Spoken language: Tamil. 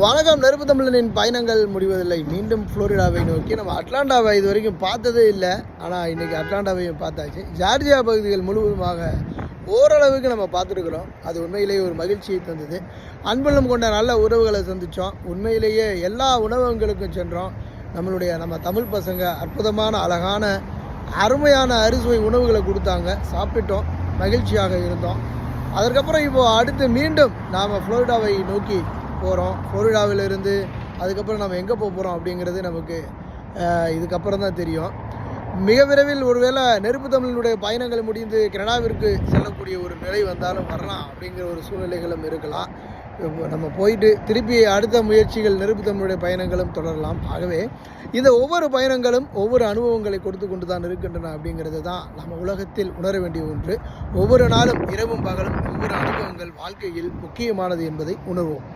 வணக்கம் நெருப்பு தமிழனின் பயணங்கள் முடிவதில்லை. மீண்டும் புளோரிடாவை நோக்கி நம்ம அட்லாண்டாவை இது வரைக்கும் பார்த்ததே இல்லை. ஆனால் இன்றைக்கி அட்லாண்டாவையும் பார்த்தாச்சு. ஜார்ஜியா பகுதிகள் முழுவதுமாக ஓரளவுக்கு நம்ம பார்த்துருக்குறோம். அது உண்மையிலேயே ஒரு மகிழ்ச்சியை தந்தது. அன்புள்ளம் கொண்ட நல்ல உறவுகளை சந்தித்தோம் உண்மையிலேயே எல்லா உணவகங்களுக்கும் சென்றோம். நம்மளுடைய நம்ம தமிழ் பசங்க அற்புதமான அழகான அருமையான அறுசுவை உணவுகளை கொடுத்தாங்க. சாப்பிட்டோம். மகிழ்ச்சியாக இருந்தோம். அதற்கப்புறம் இப்போது அடுத்து மீண்டும் நாம் ஃப்ளோரிடாவை நோக்கி போகிறோம் ஃப்ளோரிடாவிலிருந்து அதுக்கப்புறம் நம்ம எங்கே போக போகிறோம் அப்படிங்கிறது நமக்கு இதுக்கப்புறம் தான் தெரியும். மிக விரைவில் ஒருவேளை நெருப்பு தமிழனுடைய பயணங்கள் முடிந்து கனடாவிற்கு செல்லக்கூடிய ஒரு நிலை வந்தாலும் வரலாம் அப்படிங்கிற ஒரு சூழ்நிலைகளும் இருக்கலாம். நம்ம போயிட்டு திருப்பி அடுத்த முயற்சிகள் நெருப்பு தமிழுடைய பயணங்களும் தொடரலாம். ஆகவே இந்த ஒவ்வொரு பயணங்களும் ஒவ்வொரு அனுபவங்களை கொடுத்து கொண்டு தான் இருக்கின்றன அப்படிங்கிறது தான் நம்ம உலகத்தில் உணர வேண்டிய ஒன்று. ஒவ்வொரு நாளும் இரவும் பகலும் ஒவ்வொரு அனுபவங்கள் வாழ்க்கையில் முக்கியமானது என்பதை உணர்வோம்.